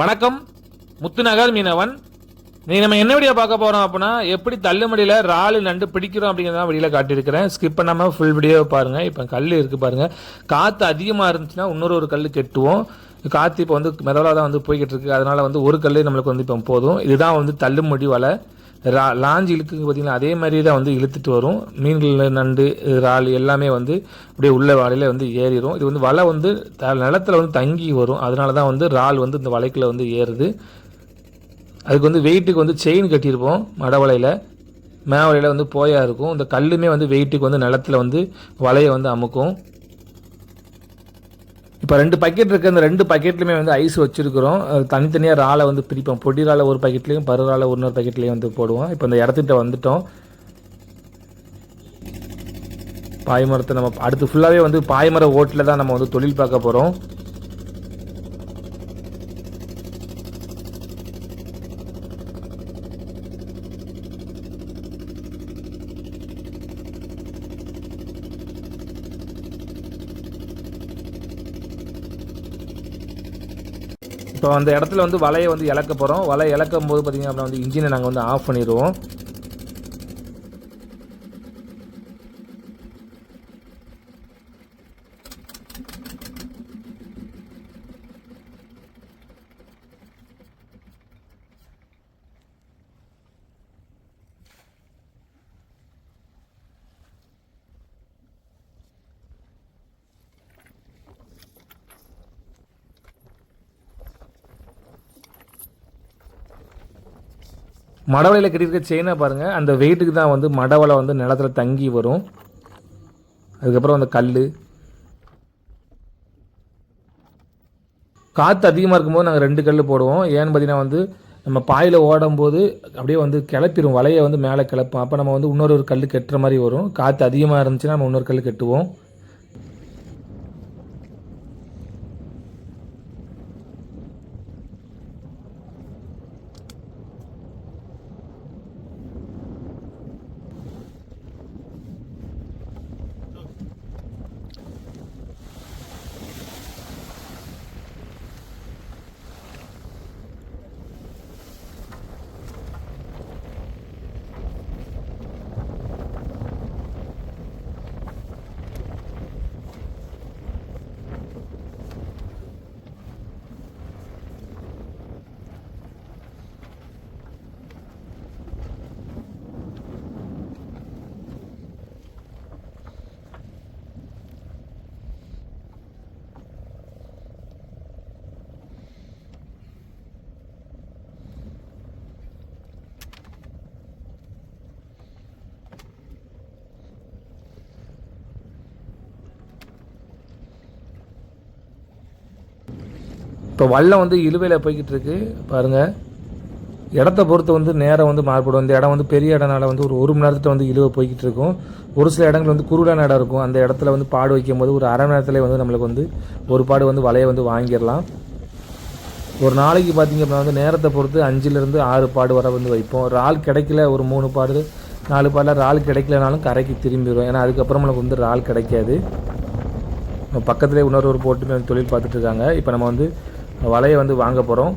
வணக்கம். முத்துநகர் மீனவன். நீ நம்ம என்ன வீடியோ பார்க்க போறோம் அப்படின்னா எப்படி தள்ளுமடியில் இறாலு நண்டு பிடிக்கிறோம் அப்படிங்கிறத வெளியில் காட்டியிருக்கிறேன். ஸ்கிப் பண்ணாமல் ஃபுல் வீடியோ பாருங்க. இப்போ கல் இருக்கு பாருங்க. காற்று அதிகமாக இருந்துச்சுன்னா இன்னொரு ஒரு கல் கெட்டுவோம். காற்று இப்போ வந்து மெதவலாக தான் வந்து போய்கிட்டு இருக்கு. அதனால வந்து ஒரு கல் நம்மளுக்கு வந்து இப்போ போதும். இதுதான் வந்து தள்ளுமடி வலை. லாஞ்சி இழுக்குங்க பார்த்தீங்கன்னா அதே மாதிரி தான் வந்து இழுத்துட்டு வரும். மீன்கள் நண்டு இறால் எல்லாமே வந்து அப்படியே உள்ள வலையில் வந்து ஏறிடும் இது வந்து வலை வந்து த நிலத்துல வந்து தங்கி வரும். அதனால தான் வந்து இறால் வந்து இந்த வலைக்குள்ள வந்து ஏறுது. அதுக்கு வந்து வெயிட்டுக்கு வந்து செயின் கட்டியிருப்போம் மடவலையில் மேவலையில் வந்து போயா இருக்கும். இந்த கல்லுமே வந்து வெயிட்டுக்கு வந்து நிலத்துல வந்து வலையை வந்து அமுக்கும். இப்போ ரெண்டு பக்கெட் இருக்குது அந்த ரெண்டு பக்கெட்லையுமே வந்து ஐஸ் வச்சிருக்கிறோம். தனித்தனியாக இறாலை வந்து பிரிப்போம். பொடி ராலை ஒரு பக்கெட்லையும் பரு ராலை இன்னொரு பக்கெட்லையும் வந்து போடுவோம். இப்போ இந்த இடத்துக்கிட்ட வந்துட்டோம். பாய்மரத்தை நம்ம அடுத்து ஃபுல்லாகவே வந்து பாய்மர ஓட்டில் தான் நம்ம வந்து தொழில் பார்க்க போகிறோம் அந்த இடத்துல வந்து வலையை வந்து இழக்க போகிறோம் வலை இழக்கும் போது பார்த்திங்க அப்படின்னா வந்து இன்ஜினை நாங்கள் வந்து ஆஃப் பண்ணிடுவோம். மடவலையில் கட்டியிருக்க செயினை பாருங்கள் அந்த வெயிட்டுக்கு தான் வந்து மடவலை வந்து நிலத்துல தங்கி வரும். அதுக்கப்புறம் அந்த கல் காற்று அதிகமாக இருக்கும்போது நாங்கள் ரெண்டு கல் போடுவோம். ஏன்னு பார்த்தீங்கன்னா வந்து நம்ம பாயில் ஓடும்போது அப்படியே வந்து கிளப்பிடும் வலையை வந்து மேலே கிளப்போம் அப்போ நம்ம வந்து இன்னொரு ஒரு கல் கெட்டுற மாதிரி வரும். காற்று அதிகமாக இருந்துச்சுன்னா நம்ம இன்னொரு கல் கெட்டுவோம். இப்போ வல்லம் வந்து இழுவையில் போய்கிட்டு இருக்கு. பாருங்கள் இடத்த பொறுத்து வந்து நேரம் வந்து மாறுபடும். இந்த இடம் வந்து பெரிய இடம்னால வந்து ஒரு ஒரு மணி நேரத்தில் வந்து இழுவை போய்கிட்டு இருக்கும். ஒரு சில இடங்கள் வந்து குருடான இடம் இருக்கும். அந்த இடத்துல வந்து பாடு வைக்கும் போது ஒரு அரை மணி நேரத்துல வந்து நம்மளுக்கு வந்து ஒரு பாடு வந்து வலையை வந்து வாங்கிடலாம். ஒரு நாளைக்கு பார்த்தீங்க அப்படின்னா வந்து நேரத்தை பொறுத்து அஞ்சுலேருந்து ஆறு பாடு வர வந்து வைப்போம். ஒரு ஆள் கிடைக்கல ஒரு மூணு பாடு நாலு பாடில் இறால் கிடைக்கலனாலும் கரைக்கு திரும்பிடும் ஏன்னா அதுக்கப்புறம் நமக்கு வந்து இறால் கிடைக்காது. நம்ம பக்கத்துலேயே இன்னொரு ஒரு போட்டுமே வந்து தொழில் பார்த்துட்ருக்காங்க இப்போ நம்ம வந்து வலையை வந்து வாங்க போகிறோம்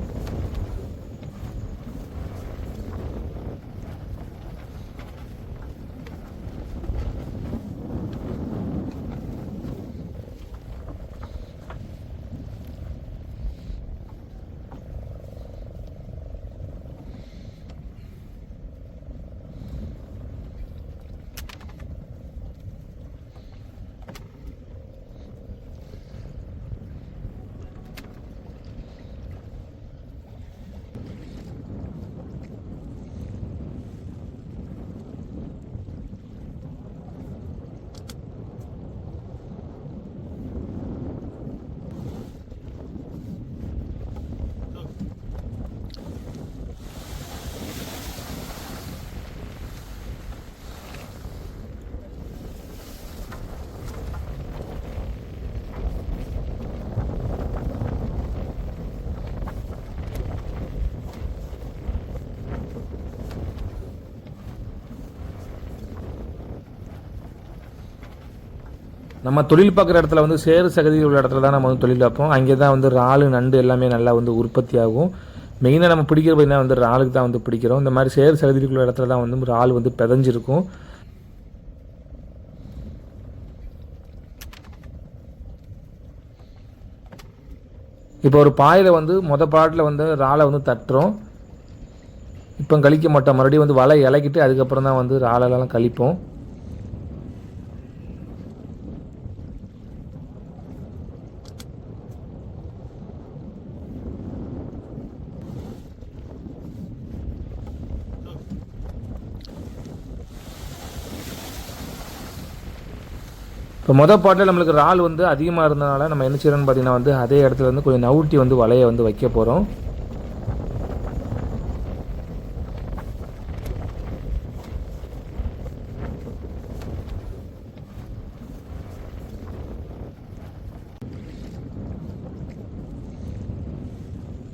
நம்ம தொழில் பார்க்குற இடத்துல வந்து சேறு சகதி உள்ள இடத்துல தான் நம்ம வந்து தொழில் பார்ப்போம். அங்கே தான் வந்து இறாலு நண்டு எல்லாமே நல்லா வந்து உற்பத்தி ஆகும். மெயினாக நம்ம பிடிக்கிற பார்த்தீங்கன்னா வந்து இறாலுக்கு தான் வந்து பிடிக்கிறோம். இந்த மாதிரி சேறு சகதிக்குள்ள இடத்துல தான் வந்து இறால் வந்து பிதஞ்சிருக்கும். இப்போ ஒரு பாயில் வந்து மொத பாட்டில் வந்து இறாலை வந்து தட்டுறோம். இப்போ கழிக்க மாட்டோம். மறுபடியும் வந்து வலை இலக்கிட்டு அதுக்கப்புறம் தான் வந்து இறாலெல்லாம் கழிப்போம். இப்போ மொதல் பாட்டில் நம்மளுக்கு இறால் வந்து அதிகமாக இருந்தனால நம்ம என்ன செய்யறோம்னு பார்த்தீங்கன்னா வந்து அதே இடத்துல வந்து கொஞ்சம் நவுட்டி வந்து வலையை வந்து வைக்க போகிறோம்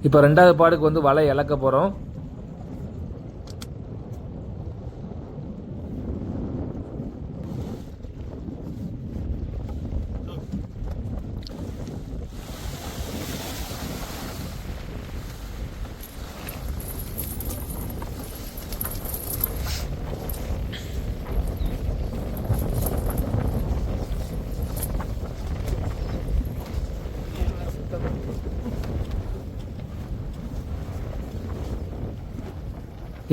இப்போ ரெண்டாவது பாடுக்கு வந்து வலை இழக்க போகிறோம்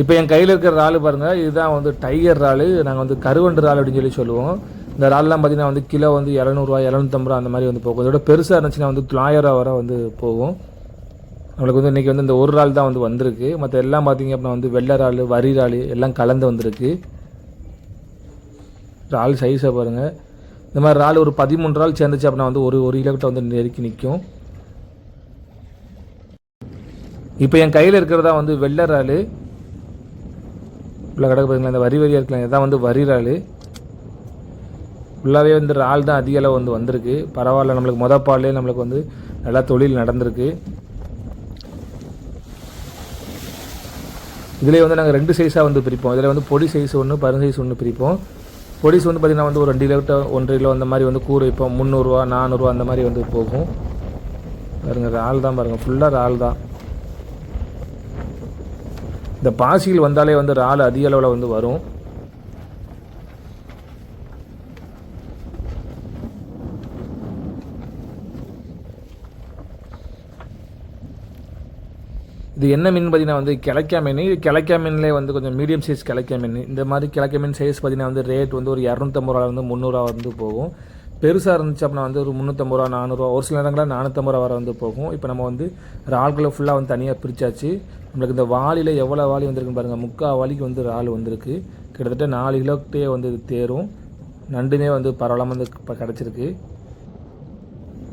இப்போ என் கையில் இருக்கிற இறால் பாருங்கள் இதுதான் வந்து டைகர் இறால். நாங்கள் வந்து கருவண்டு இறால் அப்படின்னு சொல்லி சொல்லுவோம். இந்த இறால்லாம் பார்த்திங்கன்னா வந்து கிலோ வந்து இரநூறுவா இரநூத்தம்பது ரூபா அந்த மாதிரி வந்து போகும். இதோட பெருசாக இருந்துச்சுன்னா வந்து தொள்ளாயிரம் வரை வந்து போகும். நம்மளுக்கு வந்து இன்றைக்கி வந்து இந்த ஒரு இறால் தான் வந்து வந்திருக்கு. மற்ற எல்லாம் பார்த்திங்க அப்படின்னா வந்து வெள்ளை இறால் வரி இறால் எல்லாம் கலந்து வந்திருக்கு. இறால் சைஸை பாருங்கள் இந்த மாதிரி இறால் ஒரு பதிமூணு இறால் சேர்ந்துச்சு அப்படின்னா வந்து ஒரு ஒரு கிலோ வந்து நெருக்கி நிற்கும். இப்போ என் கையில் இருக்கிறதா வந்து வெள்ளை இறால். உள்ள கிடக்கு பார்த்தீங்களா இந்த வரி வரியாக இருக்கலாம் இதான் வந்து வரி இறால் ஃபுல்லாகவே வந்து இறால் தான் அதிக அளவு வந்து வந்திருக்கு. பரவாயில்ல நம்மளுக்கு மொதல் பால்லே நம்மளுக்கு வந்து நல்லா தொழில் நடந்திருக்கு. இதிலே வந்து நாங்கள் ரெண்டு சைஸாக வந்து பிரிப்போம். இதில் வந்து பொடி சைஸ் ஒன்று பரு சைஸ் ஒன்று பிரிப்போம். பொடிஸ் வந்து பார்த்திங்கன்னா வந்து ஒரு ரெண்டு கிலோ ஒன்றரை கிலோ அந்த மாதிரி வந்து கூறு வைப்போம். முந்நூறுரூவா நானூறுரூவா அந்த மாதிரி வந்து போகும். பாருங்கள் இறால் தான் பாருங்கள் ஃபுல்லாக இறால் தான். இந்த பாசியில் வந்தாலே வந்து இறால் அதிக அளவில் வந்து வரும். இது என்ன மீன் பார்த்தீங்கன்னா வந்து கிழக்கா மீன். இது கிழக்கா மீன்லேயே வந்து கொஞ்சம் மீடியம் சைஸ் கிழக்கா மீன். இந்த மாதிரி கிழக்கா மீன் சைஸ் பார்த்தீங்கன்னா வந்து ரேட் வந்து ஒரு இரநூத்தம்பது ரூபா வந்து முந்நூறுரூவா வந்து போகும். பெருசாக இருந்துச்சு அப்படின்னா வந்து ஒரு முந்நூற்றம்பது ரூபா நானூறுரூவா ஒரு சில நேரங்களில் நானூற்றம்பது ரூபா வரை வந்து போகும். இப்போ நம்ம வந்து இறால்களை ஃபுல்லாக வந்து தனியாக பிரித்தாச்சு நம்மளுக்கு இந்த வாளியில் எவ்வளோ வாளி வந்திருக்குன்னு பாருங்கள் முக்கால் வாளிக்கு வந்து இறால் வந்திருக்கு. கிட்டத்தட்ட நாலு கிலோக்கிட்டே வந்து இது தேரும். நண்டுமே வந்து பரவலாமல் வந்து இப்போ கிடச்சிருக்கு.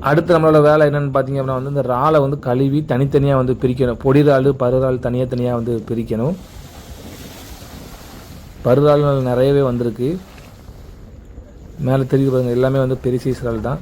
அடுத்து நம்மளோட வேலை என்னென்னு பார்த்தீங்க அப்படின்னா வந்து இந்த இறாலை வந்து கழுவி தனித்தனியாக வந்து பிரிக்கணும். பொடி இறால் பருறால் தனியாக தனியாக வந்து பிரிக்கணும். பருறால் நிறையவே வந்திருக்கு. மேலே தெரியுது பாருங்கள் எல்லாமே வந்து பெரிய சைஸ் இறால் தான்.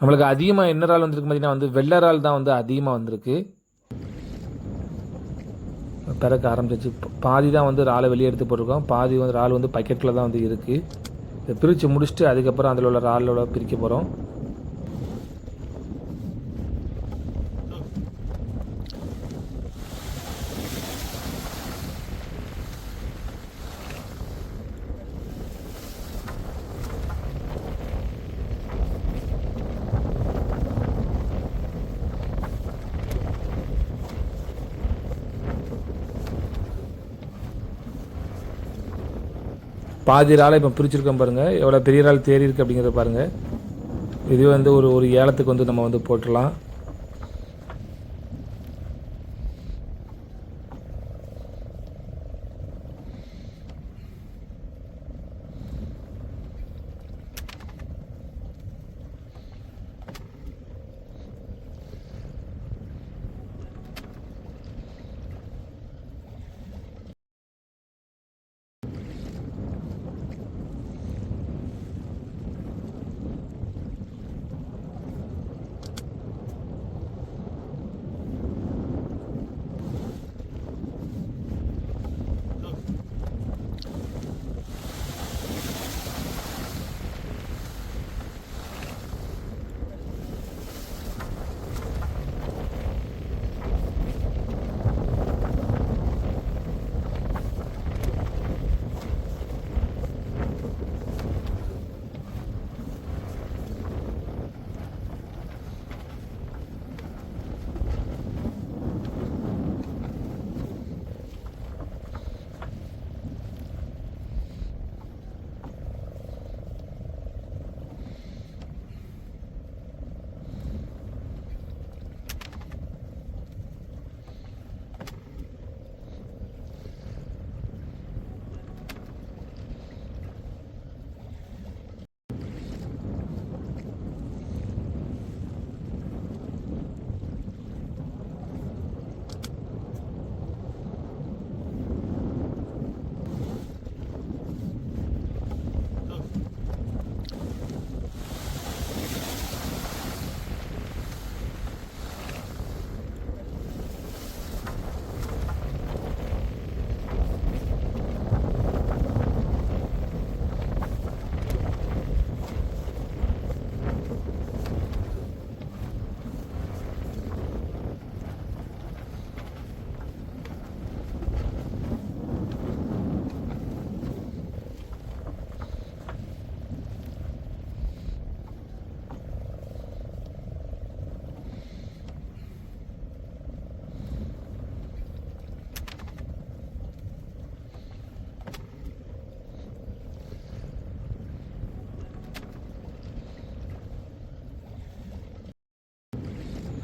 நம்மளுக்கு அதிகமாக என்ன இறால் வந்திருக்கு பார்த்தீங்கன்னா வந்து வெள்ளை இறால் தான் வந்து அதிகமாக வந்திருக்கு. பிறக்க ஆரம்பிச்சிச்சு. பாதி தான் வந்து இறாலை வெளியே எடுத்து போட்டிருக்கோம். பாதி வந்து இறால் வந்து பக்கெட்டில் தான் வந்து இருக்குது இதை பிரித்து முடிச்சுட்டு அதுக்கப்புறம் அதில் உள்ள இறாலோட பிரிக்க போகிறோம் பாதி இறாலை இப்போ பிரிச்சிருக்கோம் பாருங்கள் எவ்வளோ பெரிய இறால் தேறி இருக்குது அப்படிங்கிறத பாருங்கள் இது வந்து ஒரு ஒரு ஏலத்துக்கு வந்து நம்ம வந்து போட்டுடலாம்.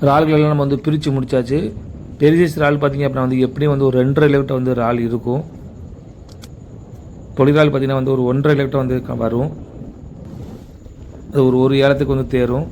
இறால்கள் எல்லாம் நம்ம வந்து பிரித்து முடிச்சாச்சு. பெரிய சைஸ் இறால் பார்த்தீங்க அப்படின்னா வந்து எப்படியும் வந்து ஒரு ரெண்டரை லிட்டர் வந்து இறால் இருக்கும். தொழிலால் பார்த்தீங்கன்னா வந்து ஒரு ஒன்றரை லிட்டர் வந்து வரும். அது ஒரு ஒரு ஏலத்துக்கு வந்து தேரும்.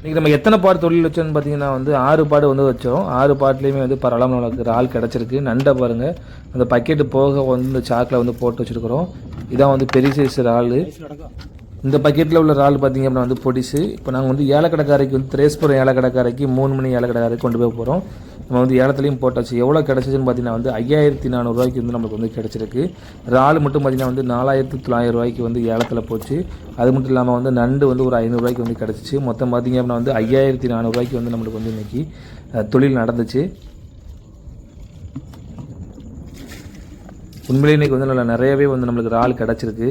இன்றைக்கி நம்ம எத்தனை பாடு தொழில் வச்சோன்னு பார்த்தீங்கன்னா வந்து ஆறு பாடு வந்து வச்சோம். ஆறு பாட்டுலேயுமே வந்து பரவாயில்லாம நம்மளுக்கு இறால் கிடச்சிருக்கு. நண்டை பாருங்கள் அந்த பக்கெட்டு போக வந்து இந்த சாக்கில் வந்து போட்டு வச்சுருக்குறோம். இதான் வந்து பெரிய சைஸ் இறால் இந்த பக்கெட்டில் உள்ள இறால் பார்த்தீங்க அப்படின்னா வந்து பொடிசு. இப்போ நாங்கள் வந்து ஏலக்கடைக்காரைக்கு வந்து திரேஸ்புரம் ஏலக்கடைக்காரைக்கு மூணு மணி ஏலக்கடைக்காரைக்கு கொண்டு போய் போகிறோம் நம்ம வந்து ஏலத்துலையும் போட்டாச்சு. எவ்வளோ கிடச்சிச்சுன்னு பார்த்தீங்கன்னா வந்து ஐயாயிரத்தி நானூறுரூவாய்க்கு வந்து நம்மளுக்கு வந்து கிடச்சிருக்கு. இறால் மட்டும் பார்த்தீங்கன்னா வந்து நாலாயிரத்தி தொள்ளாயிரம் ரூபாய்க்கு வந்து ஏலத்தில் போச்சு. அது மட்டும் இல்லாமல் வந்து நண்டு வந்து ஒரு ஐநூறுரூவாய்க்கு வந்து கிடச்சிச்சு. மொத்தம் பார்த்திங்க அப்படின்னா வந்து ஐயாயிரத்தி நானூறுரூவாய்க்கு வந்து நம்மளுக்கு வந்து இன்றைக்கி தொழில் நடந்துச்சு. உண்மையிலே இன்னைக்கு வந்து நல்லா நிறையவே வந்து நம்மளுக்கு இறால் கிடச்சிருக்கு.